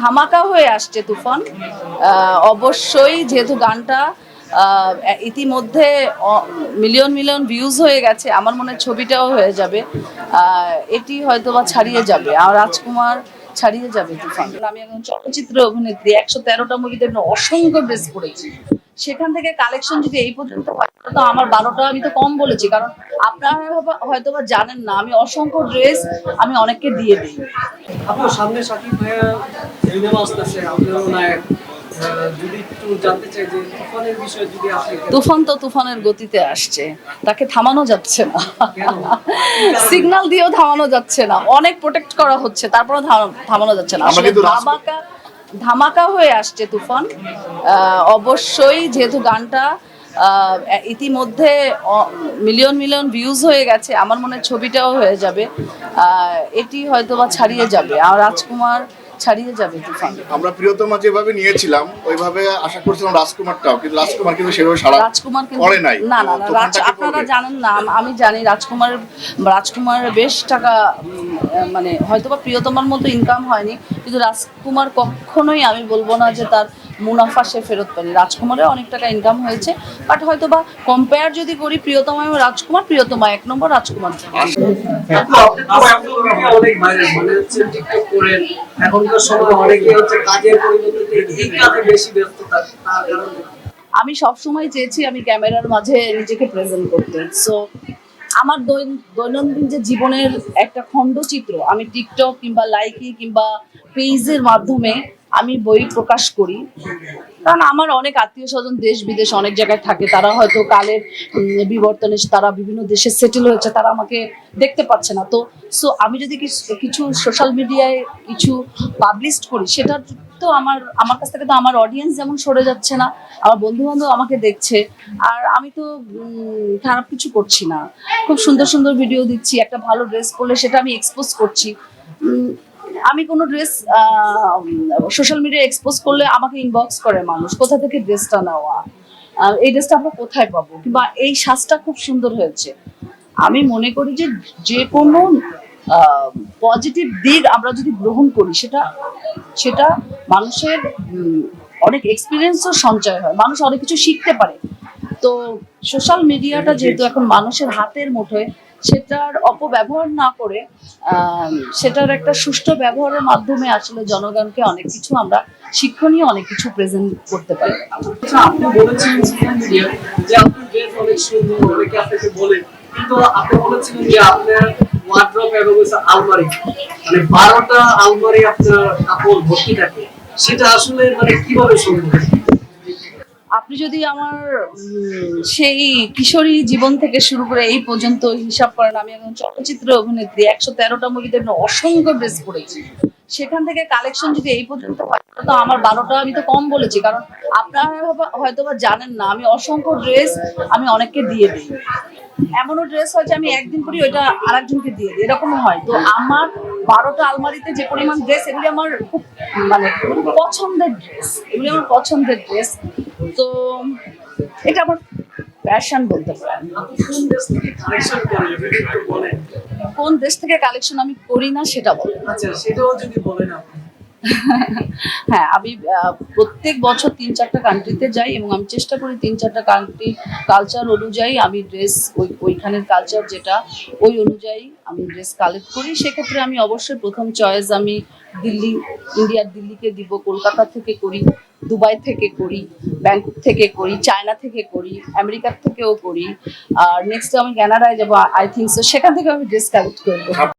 ধামাকা হয়ে আসছে তুফান। অবশ্যই যেহেতু গানটা ইতিমধ্যে মিলিয়ন মিলিয়ন ভিউজ হয়ে গেছে, আমার মনে ছবিটাও হয়ে যাবে। এটি হয়তো বা ছাড়িয়ে যাবে, আর রাজকুমার ছাড়িয়ে যাবে তুফান। আমি একজন চলচ্চিত্র অভিনেত্রী, একশো তেরোটা মুভিতে অসংখ্য ড্রেস করেছি সেখান থেকে কালেকশন যদি এই পর্যন্ত হয় তো আমার বারোটা আমি তো কম বলেছি কারণ আপনারা হয়তো বা জানেন না আমি অসংখ্য ড্রেস আমি অনেককে দিয়ে দিই। আপু সামনে সাকিব ভাইয়া সিনেমা আসতেছে আপনারও নায়ক। আহ, যদি একটু জানতে চাই যে তুফানের বিষয়ে যদি আপনি একটু- তুফান তো তুফানের গতিতে আসছে তাকে থামানো যাচ্ছে না। কেন? সিগন্যাল দিয়েও থামানো যাচ্ছে না অনেক প্রোটেক্ট করা হচ্ছে তারপরে থামানো যাচ্ছে না। ধামাকা হয়ে আসছে তুফান। অবশ্যই যেহেতু গানটা ইতিমধ্যে মিলিয়ন মিলিয়ন ভিউজ হয়ে গেছে, আমার মনে ছবিটাও হয়ে যাবে। এটি হয়তো বা ছাড়িয়ে যাবে। আর রাজকুমার ছাড়িয়ে যাবে তুফান। আমরা প্রিয়তমা যেভাবে নিয়েছিলাম ওইভাবে আশা করছিলাম রাজকুমারটাও কিন্তু রাজকুমার কিন্তু সেভাবে সারা রাজকুমার করে নাই। না না রাজ আপনারা জানেন না আমি জানি রাজকুমার রাজকুমারের বেশ টাকা মানে হয়তোবা প্রিয়তমার মতো ইনকাম হয়নি কিন্তু রাজকুমার কখনোই আমি বলব না যে তার মুনাফা সে ফেরত পায়নি রাজকুমারের অনেক টাকা ইনকাম হয়েছে বাট হয়তো বা কম্পেয়ার যদি করি, প্রিয়তমা এবং রাজকুমার, প্রিয়তমা এক নম্বর, রাজকুমার এখনকার সময় হচ্ছে আমি সব সময় চেয়েছি আমি ক্যামেরার মাঝে নিজেকে প্রেজেন্ট করতে। সো আমার দৈন- দৈনন্দিন যে জীবনের একটা খণ্ডচিত্র, আমি টিকটক কিংবা লাইকি কিংবা পেজের মাধ্যমে আমি বই প্রকাশ করি। কারণ আমার অনেক আত্মীয় স্বজন দেশ বিদেশ অনেক জায়গায় থাকে। তারা হয়তো কালের বিবর্তনে তারা বিভিন্ন দেশে সেটেল হয়েছে, তারা আমাকে দেখতে পাচ্ছে না। তো সো আমি যদি কিছু- সোশ্যাল মিডিয়ায় কিছু পাবলিশ করি, সেটা তো আমার আমার কাছ থেকে তো আমার অডিয়েন্স যেমন সরে যাচ্ছে না, আমার বন্ধু বান্ধব আমাকে দেখছে। আর আমি তো খারাপ কিছু করছি না। খুব সুন্দর সুন্দর ভিডিও দিচ্ছি, একটা ভালো ড্রেস পরলে সেটা আমি এক্সপোজ করছি। আমি কোনো ড্রেস সোশ্যাল মিডিয়া এক্সপোজ করলে আমাকে ইনবক্স করে মানুষ কোথা থেকে ড্রেসটা নেওয়া? এই ড্রেসটা আমরা কোথায় পাবো? কিংবা এই সাজটা খুব সুন্দর হয়েছে। আমি মনে করি যে যে কোনো পজিটিভ দিক আমরা যদি গ্রহণ করি সেটা সেটা মানুষের অনেক এক্সপিরিয়েন্সও সঞ্চয় হয়। মানুষ অনেক কিছু শিখতে পারে। তো সোশ্যাল মিডিয়াটা যেহেতু এখন মানুষের হাতের মুঠোয় সেটার অপব্যবহার না করে সেটার একটা সুষ্ঠু ব্যবহারের মাধ্যমে আসলে জনগণকে অনেক কিছু আমরা শিক্ষণীয় অনেক কিছু প্রেজেন্ট করতে পারি। আচ্ছা আপনি বলেছেন যে আপনার ড্রেস অনেক সুন্দর অনেকে আপনাকে বলেন কিন্তু আপনি বলেছিলেন যে আপনার ওয়ার্ড্রপ এবং আলমারি। মানে বারোটা আলমারি আপনার কাপড় ভর্তি থাকে। সেটা আসলে মানে কীভাবে সম্ভব? আপনি যদি আমার সেই কিশোরী জীবন থেকে শুরু করে এই পর্যন্ত হিসাব করেন, আমি একজন চলচ্চিত্র অভিনেত্রী, একশো তেরোটা মুভিতে অসংখ্য ড্রেস করেছি। সেখান থেকে কালেকশন যদি এই পর্যন্ত হয়, তো আমার বারোটা আমি তো কম বলেছি, কারণ আপনারা হয়তো বা জানেন না, আমি অসংখ্য ড্রেস আমি অনেককে দিয়ে দিই। এমনও ড্রেস হয় যে আমি একদিন করি ওইটা আরেকজনকে দিয়ে দিই, এরকম হয়। তো আমার বারোটা আলমারিতে যে পরিমাণ ড্রেস এগুলি আমার খুব মানে পছন্দের ড্রেস এগুলি আমার পছন্দের ড্রেস তো এটা আমার প্যাশন বলতে পারেন। কোন দেশ থেকে কালেকশন আমি করি না সেটা বলেন আচ্ছা হ্যাঁ আমি প্রত্যেক বছর তিন চারটা কান্ট্রিতে যাই এবং আমি চেষ্টা করি তিন চারটা কান্ট্রি কালচার অনুযায়ী আমি ড্রেস ওই ওইখানের কালচার যেটা ওই অনুযায়ী আমি ড্রেস কালেক্ট করি। সেক্ষেত্রে আমি অবশ্যই প্রথম চয়েস আমি দিল্লি ইন্ডিয়ার দিল্লিকে দিব কলকাতা থেকে করি। দুবাই থেকে করি, ব্যাংকক থেকে করি, চায়না থেকে করি, আমেরিকার থেকেও করি। আর নেক্সট আমি ক্যানাডায় যাব আই থিঙ্ক সো সেখান থেকে আমি ড্রেস কালেক্ট করব।